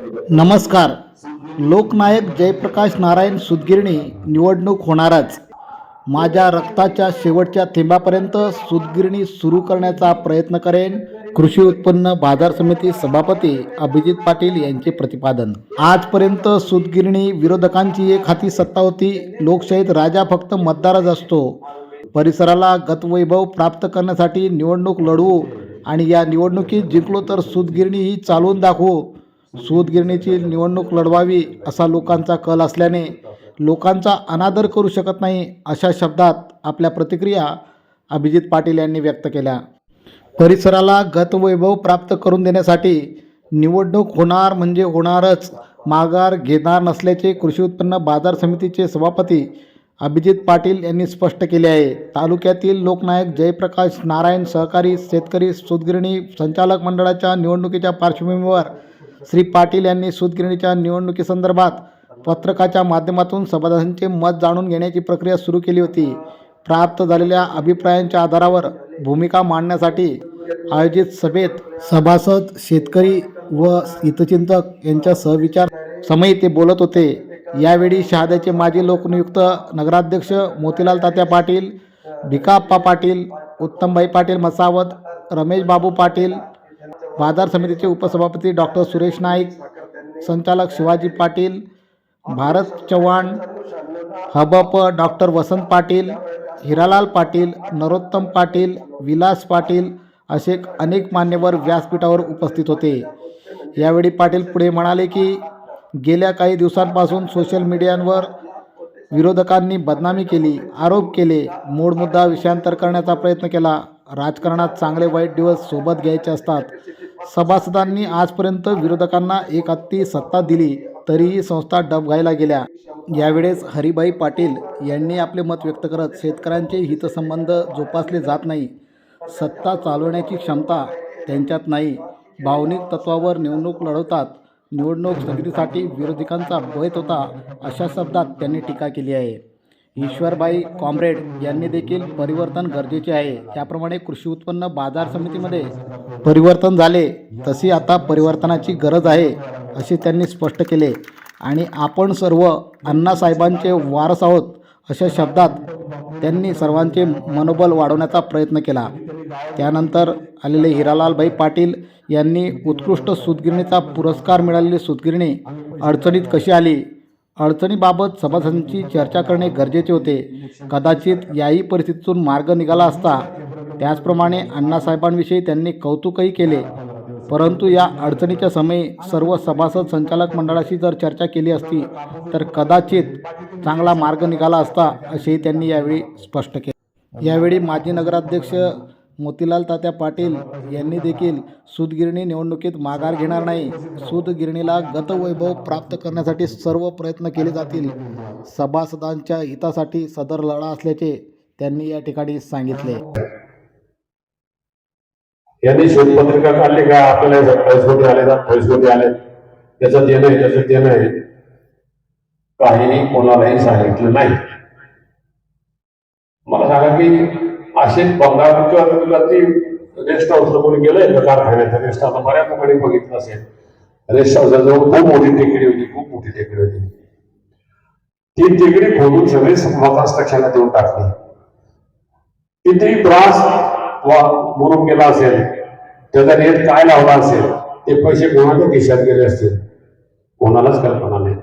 नमस्कार. लोकनायक जयप्रकाश नारायण सुदगिरणी निवडणूक होणारच. माझ्या रक्ताच्या शेवटच्या थेंबापर्यंत सुदगिरणी सुरू करण्याचा प्रयत्न करेन कृषी उत्पन्न बाजार समिती सभापती अभिजित पाटील यांचे प्रतिपादन. आजपर्यंत सुदगिरणी विरोधकांची एक हाती सत्ता होती. लोकशाहीत राजा फक्त मतदारच असतो. परिसराला गतवैभव प्राप्त करण्यासाठी निवडणूक लढवू आणि या निवडणुकीत जिंकलो तर सुदगिरणी ही चालवून दाखवू. सूतगिरणीची निवडणूक लढवावी असा लोकांचा कल असल्याने लोकांचा अनादर करू शकत नाही अशा शब्दात आपल्या प्रतिक्रिया अभिजित पाटील यांनी व्यक्त केल्या. परिसराला गतवैभव प्राप्त करून देण्यासाठी निवडणूक होणार म्हणजे होणारच माघार घेणार नसल्याचे कृषी उत्पन्न बाजार समितीचे सभापती अभिजित पाटील यांनी स्पष्ट केले आहे. तालुक्यातील लोकनायक जयप्रकाश नारायण सहकारी शेतकरी सूतगिरणी संचालक मंडळाच्या निवडणुकीच्या पार्श्वभूमीवर श्री पाटील यांनी सूतगिरणीच्या निवडणुकीसंदर्भात पत्रकाच्या माध्यमातून सभासदांचे मत जाणून घेण्याची प्रक्रिया सुरू केली होती. प्राप्त झालेल्या अभिप्रायांच्या आधारावर भूमिका मांडण्यासाठी आयोजित सभेत सभासद शेतकरी व हितचिंतक यांच्या सहविचार समयी ते बोलत होते. यावेळी शहाद्याचे माजी लोकनियुक्त नगराध्यक्ष मोतीलाल तात्या पाटील भिकाप्पा पाटील उत्तमभाई पाटील मसावत रमेश बाबू पाटील बाजार समितीचे उपसभापती डॉक्टर सुरेश नाईक संचालक शिवाजी पाटील भारत चव्हाण हबप डॉक्टर वसंत पाटील हिरालाल पाटील नरोत्तम पाटील विलास पाटील असे अनेक मान्यवर व्यासपीठावर उपस्थित होते. यावेळी पाटील पुढे म्हणाले की गेल्या काही दिवसांपासून सोशल मीडियांवर विरोधकांनी बदनामी केली आरोप केले मूळ मुद्दा विषयांतर करण्याचा प्रयत्न केला राजकारणात चांगले वाईट दिवस सोबत घ्यायचे असतात. सभासदांनी आजपर्यंत विरोधकांना एक हत्ती सत्ता दिली तरीही संस्था डबघायला गेल्या. यावेळेस हरिभाई पाटील यांनी आपले मत व्यक्त करत शेतकऱ्यांचे हितसंबंध जोपासले जात नाही. सत्ता चालवण्याची क्षमता त्यांच्यात नाही. भावनिक तत्वावर निवडणूक लढवतात. निवडणूक स्थगितीसाठी विरोधकांचा बैत होता अशा शब्दात त्यांनी टीका केली आहे. ईश्वरबाई कॉम्रेड यांनी देखील परिवर्तन गरजेचे आहे. त्याप्रमाणे कृषी उत्पन्न बाजार समितीमध्ये परिवर्तन झाले तशी आता परिवर्तनाची गरज आहे असे त्यांनी स्पष्ट केले. आणि आपण सर्व अण्णासाहेबांचे वारस आहोत अशा शब्दात त्यांनी सर्वांचे मनोबल वाढवण्याचा प्रयत्न केला. त्यानंतर आलेले हिरालालभाई पाटील यांनी उत्कृष्ट सुतगिरणीचा पुरस्कार मिळालेली सुतगिरणी अडचणीत कशी आली? अडचणीबाबत सभासदांची चर्चा करणे गरजेचे होते. कदाचित याही परिस्थितीतून मार्ग निघाला असता त्याचप्रमाणे अण्णासाहेबांविषयी त्यांनी कौतुकही केले. परंतु या अडचणीच्या समयी सर्व सभासद संचालक मंडळाशी जर चर्चा केली असती तर कदाचित चांगला मार्ग निघाला असता असेही त्यांनी यावेळी स्पष्ट केले. यावेळी माजी नगराध्यक्ष मोतीलाल तात्या पाटील यांनी देखील सूतगिरणी निवडणुकीत माघार घेणार नाही. सूतगिरणीला गतवैभव प्राप्त करण्यासाठी सर्व प्रयत्न केले जातील. सभासदांच्या हितासाठी सदर लढा असल्याचे त्यांनी या ठिकाणी सांगितले. यांनी शोधपत्रिका काढली का? आपल्याला पैसगोटे आले पैसगोटे आले. त्याचं देणं आहे त्याचं देणं आहे. काहीही कोणालाही सांगितलं नाही. मला सांगा की असे बंगाल किंवा ती रेस्ट हाऊसला कोणी गेलंय का कारखान्याचं रेस्ट हाऊस बऱ्याच ठिकाणी बघितलं असेल. रेस्ट हाऊसजवळ खूप मोठी टेकडी होती खूप मोठी टेकडी होती. ती टेकडी खोलून सगळे मतांस्ट्रक्शनला देऊन टाकली. किती त्रास वा म्हणून गेला असेल त्याचा रेट काय लावला असेल ते पैसे कोणाच्या खिशात गेले असतील कोणालाच कल्पना नाही.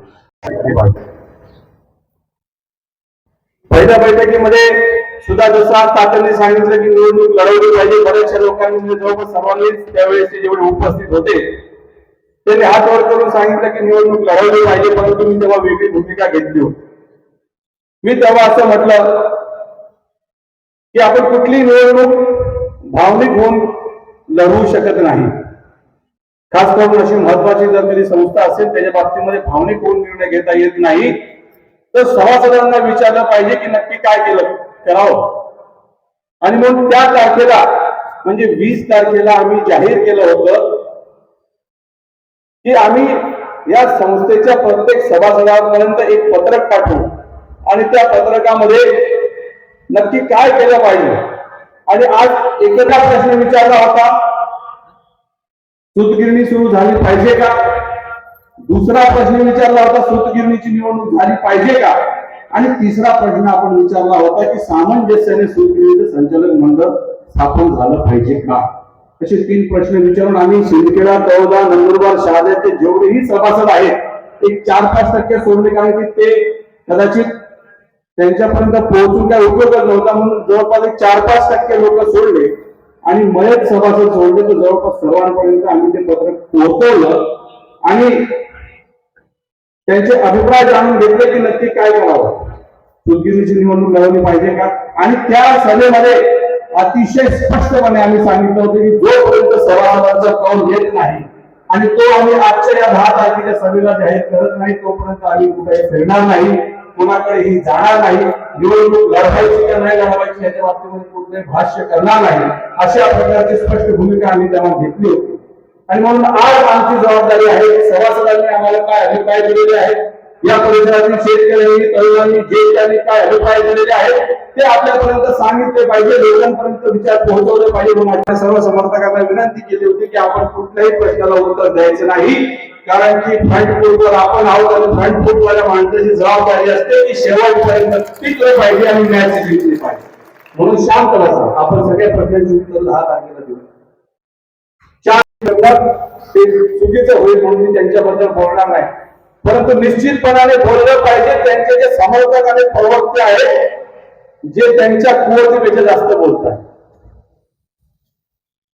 पहिल्या बैठकीमध्ये सुद्धा जसं आज तात्यांनी सांगितलं की निवडणूक लढवली पाहिजे बऱ्याचशा लोकांनी म्हणजे जवळपास सर्वांनीच त्यावेळेस जेवढे उपस्थित होते त्यांनी हात वर करून सांगितलं की निवडणूक लढवली पाहिजे परंतु मी तेव्हा वेगळी भूमिका घेतली होती. मी तेव्हा असं म्हटलं की आपण कुठली निवडणूक भावनिक होऊन लढवू शकत नाही. खास करून अशी महत्वाची जर तरी संस्था असेल त्याच्या बाबतीमध्ये भावनिक होऊन निर्णय घेता येत नाही तर सभासदांना विचारलं पाहिजे की नक्की काय केलं? करावं. आणि मग त्या तारखेला म्हणजे वीस तारखेला आम्ही जाहीर केलं होतं की आम्ही या संस्थेच्या प्रत्येक सभासदांपर्यंत एक पत्रक पाठवू. आणि त्या पत्रकामध्ये नक्की काय केलं पाहिजे? आणि आज एकदा प्रश्न विचारला होता सूतगिरणी सुरू झाली पाहिजे का? दुसरा प्रश्न विचारला होता सुतगिरणीची निवडणूक झाली पाहिजे का? आणि तिसरा प्रश्न आपण विचारला होता की सामंजस्याने सूतगिरणीचं संचालक मंडळ स्थापन झालं पाहिजे का? असे तीन प्रश्न विचारून आम्ही शिंदखेडा तळोदा नंदुरबार शहाद्याचे जेवढेही सभासद आहेत एक चार पाच टक्के सोडले कारण की ते कदाचित त्यांच्यापर्यंत पोहोचून काय उपयोगच नव्हता. म्हणून जवळपास एक चार पाच टक्के लोक सोडले आणि मयत सभासद सोडले. तर जवळपास सर्वांपर्यंत आम्ही ते पत्र पोहोचवलं आणि त्यांचे अभिप्राय जाणून घेतले की नक्की काय करावं. सुदगिरीची निवडणूक लावली पाहिजे का? आणि त्या सभेमध्ये अतिशय स्पष्टपणे आम्ही सांगितलं होतं की जोपर्यंत सभासदांचा कौल येत नाही आणि तो आम्ही आजच्या या दहा तारखेच्या सभेला जाहीर करत नाही तोपर्यंत आम्ही कुठेही फिरणार नाही कोणाकडेही जाणार नाही निवडणूक लढवायची का नाही लढवायची याच्या बाबतीमध्ये कुठलंही भाष्य करणार नाही अशा प्रकारची स्पष्ट भूमिका आम्ही तेव्हा घेतली होती. आणि म्हणून आज आमची जबाबदारी आहे की सभासदांनी आम्हाला काय अभिप्राय दिलेले आहेत या परिसरातील शेतकऱ्यांनी तरुणांनी जे त्यांनी काय अभिप्राय दिलेले आहेत ते आपल्यापर्यंत सांगितले पाहिजे लोकांपर्यंत विचार पोहोचवले पाहिजे. माझ्या सर्व समर्थकांना विनंती केली होती की आपण कुठल्याही प्रश्नाला उत्तर द्यायचं नाही. कारण की फ्रंट फूटवर आपण आहोत आणि फ्रंट फूटवाल्या माणसाची जबाबदारी असते की शेवटपर्यंत टिकले पाहिजे आणि मॅच जिंकली पाहिजे. म्हणून शांत बसा. आपण सगळ्या प्रश्नांची उत्तर दहा तारखेला देऊ. चार ते चुकीचं होईल म्हणून मी त्यांच्याबद्दल बोलणार नाही. परंतु निश्चितपणाने बोललं पाहिजे त्यांचे जे समर्थक आणि प्रवक्ते आहेत जे त्यांच्या कुवतीपेक्षा जास्त बोलतात.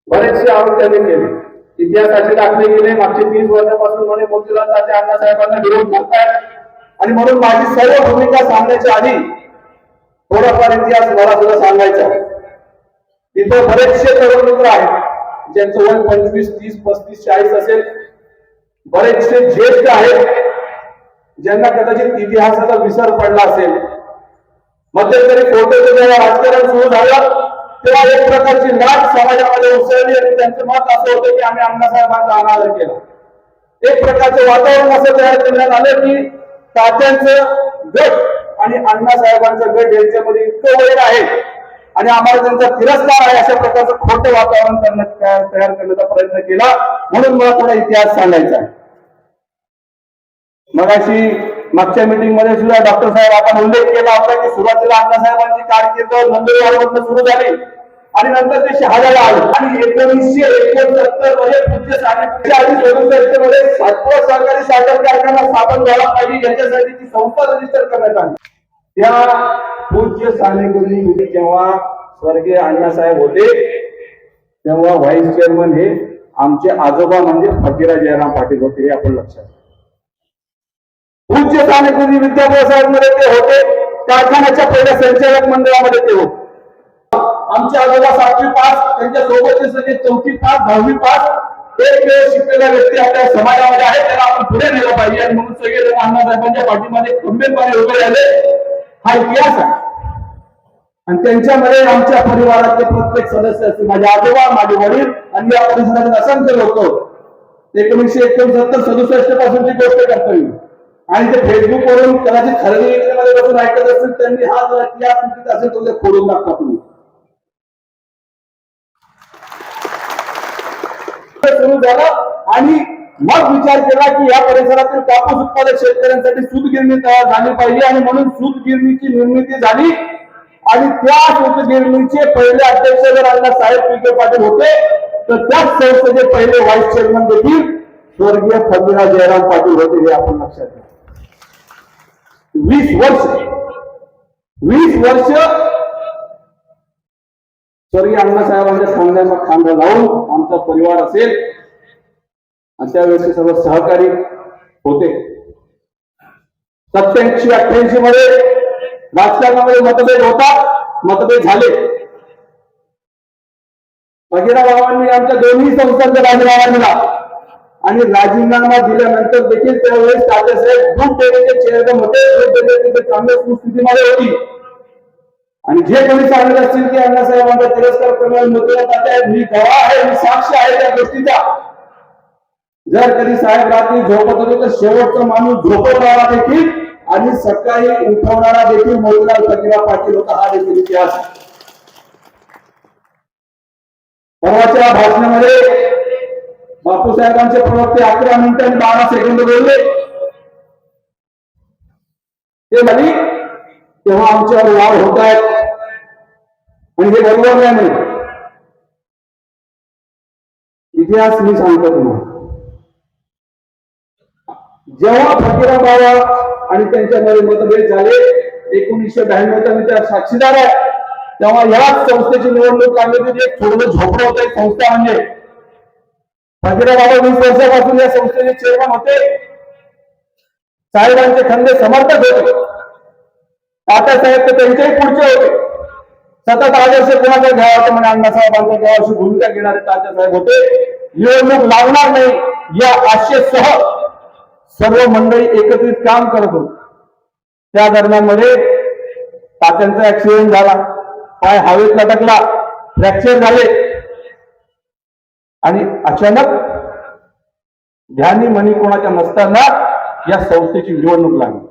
बरेचसे आरोप त्यांनी केले. इतिहासाचे दाखले गेले मागचे तीस वर्षापासून म्हणे मोतीलाल तात्या अण्णासाहेबांना विरोध करतायत. आणि म्हणून माझी सर्व भूमिका सांगण्याच्या आधी थोडाफार इतिहास मला सुद्धा सांगायचा. आहे. तिथं बरेचसे तरुण मित्र आहेत ज्यांचं वय पंचवीस तीस पस्तीस चाळीस असेल. बरेचसे ज्येष्ठ आहेत ज्यांना कदाचित इतिहासाचा विसर पडला असेल. मध्यंतरी फोटोचं जेव्हा राजकारण सुरू झालं तेव्हा एक प्रकारची लाट समाजामध्ये उसळली आणि त्यांचं मत असं होतं की आम्ही अण्णासाहेबांचा अनादर केला. एक प्रकारचं वातावरण असं तयार करण्यात आलं की तात्यांचं गट आणि अण्णासाहेबांचं गट यांच्यामध्ये इतकं वैर आहे आणि आम्हाला त्यांचा तिरस्कार आहे अशा प्रकारचं खोटं वातावरण त्यांना तयार तयार करण्याचा प्रयत्न केला. म्हणून मला थोडा इतिहास सांगायचा आहे. मगाशी मागच्या मीटिंगमध्ये सुद्धा डॉक्टर साहेब आपण उल्लेख केला होता की सुरुवातीला अण्णासाहेबांची कारकीर्द नंदुरबारमधनं सुरू झाली. आणि नंतर ते शहाद्याला आले. आणि एकोणीसशे एकोणसत्तरमध्ये पूज्य साठे मध्ये सातवा साखर कारखाना स्थापन झाला पाहिजे. याच्यासाठी ती संस्था रजिस्टर करण्यात आली. त्या पूज्य सानेगुरुजी जेव्हा स्वर्गीय अण्णासाहेब होते तेव्हा व्हाईस चेअरमन हे आमचे आजोबा म्हणजे फकीरा जयराम पाटील होते हे आपण लक्षात घ्या. पूज्य सानेगुरुजी विद्यापीठामध्ये ते होते कारखान्याच्या पहिल्या संचालक मंडळामध्ये ते होते. आमच्या आजोबा सातवी पास त्यांच्या सोबतचे सगळे चौथी पास दहावी पास एक वेळ शिकलेला व्यक्ती आपल्या समाजामध्ये आहे त्याला आपण पुढे नेलं पाहिजे. आणि म्हणून सगळे जण अण्णासाहेबांच्या पाठीमध्ये खंबीरपणे उभे राहिले. हा इतिहास आहे. आणि त्यांच्यामध्ये आमच्या परिवारातले प्रत्येक सदस्य असतील. माझे आजोबा माझे वडील आणि या परिसरातील असंख्य लोक. एकोणीसशे एकोणसत्तर सदुसष्ट पासूनची गोष्ट करता येईल. आणि ते फेसबुक वरून कदाचित खरेदी मध्ये बसून ऐकत असतील त्यांनी हा जर या चुकीचा असेल तर खोडून टाकता तुम्ही. सुरू झालं आणि मग विचार केला की या परिसरातील कापूस उत्पादक शेतकऱ्यांसाठी सूतगिरणी तयार झाली पाहिजे आणि म्हणून सूतगिरणीची निर्मिती झाली. आणि त्या सूतगिरणीचे पहिले अध्यक्ष जर अण्णा साहेब विखे पाटील होते तर त्याच संस्थेचे पहिले व्हाईस चेअरमन देखील स्वर्गीय फर्मिला जयराम पाटील होते हे आपण लक्षात घ्या. वीस वर्ष. वीस वर्ष. स्वर्गीय अण्णासाहेबांच्या खांद्याचा खांदा लावून आमचा परिवार असेल. आणि त्यावेळेस सर्व सहकारी होते. सत्याऐंशी अठ्ठ्याऐंशी मध्ये राजकारणामध्ये मतभेद होतात मतभेद झाले. भगीरा बाबांनी आमच्या दोन्ही संस्थांचा राजीनामा दिला आणि राजीनामा दिल्यानंतर देखील त्यावेळेस तात्यासाहेब दूध डेअरीचे चेअरमन होते दूध डेअरी तिथे चांगल्या सुस्थितीमध्ये होती. आणि जे कोणी सांगत असतील की अण्णासाहेबांचा तिरस्कार करणार मोतीराम तात्या मी गवा आहे मी साक्ष आहे त्या गोष्टीचा. जर कधी साहेब रात्री झोपत होते तर शेवटचा माणूस झोपवणारा देखील आणि सकाळी उठवणारा देखील मोतीलाल फकीरा पाटील होता हा देखील इतिहास. परवाच्या भाषणामध्ये बापूसाहेबांचे प्रवक्ते अकरा मिनिट आणि बारा सेकंद बोलले. ते म्हणे तेव्हा आमच्यावर वाढ होत आहेत. आणि हे बरोबर नाही इतिहास मी सांगतो तुम्हाला. जेव्हा फकीरा बाबा आणि त्यांच्यामध्ये मतभेद झाले एकोणीसशे ब्याण्णवचा मी त्या साक्षीदार आहे तेव्हा याच संस्थेची निवडणूक लागली होती एक थोडं झोपडं होत संस्था म्हणजे फकीरा बाबा वीस वर्षापासून या संस्थेचे चेअरमन होते. साहेबांचे खंदे समर्थक होते. तात्यासाहेब तर त्यांच्याही पुढचे होते. सतत आदर्श कोणाचा घ्यावा होता म्हणे अण्णासाहेबांचा घ्यावा अशी भूमिका घेणारे तात्यासाहेब होते. निवडणूक लागणार नाही या आशेसह सर्व मंडळी एकत्रित काम करत होते. त्या दरम्यानमध्ये तात्यांचा ऍक्सिडेंट झाला. पाय हवेत लटकला. फ्रॅक्चर झाले. आणि अचानक ध्यानी मनी कोणाच्या नसताना या संस्थेची निवडणूक लागली.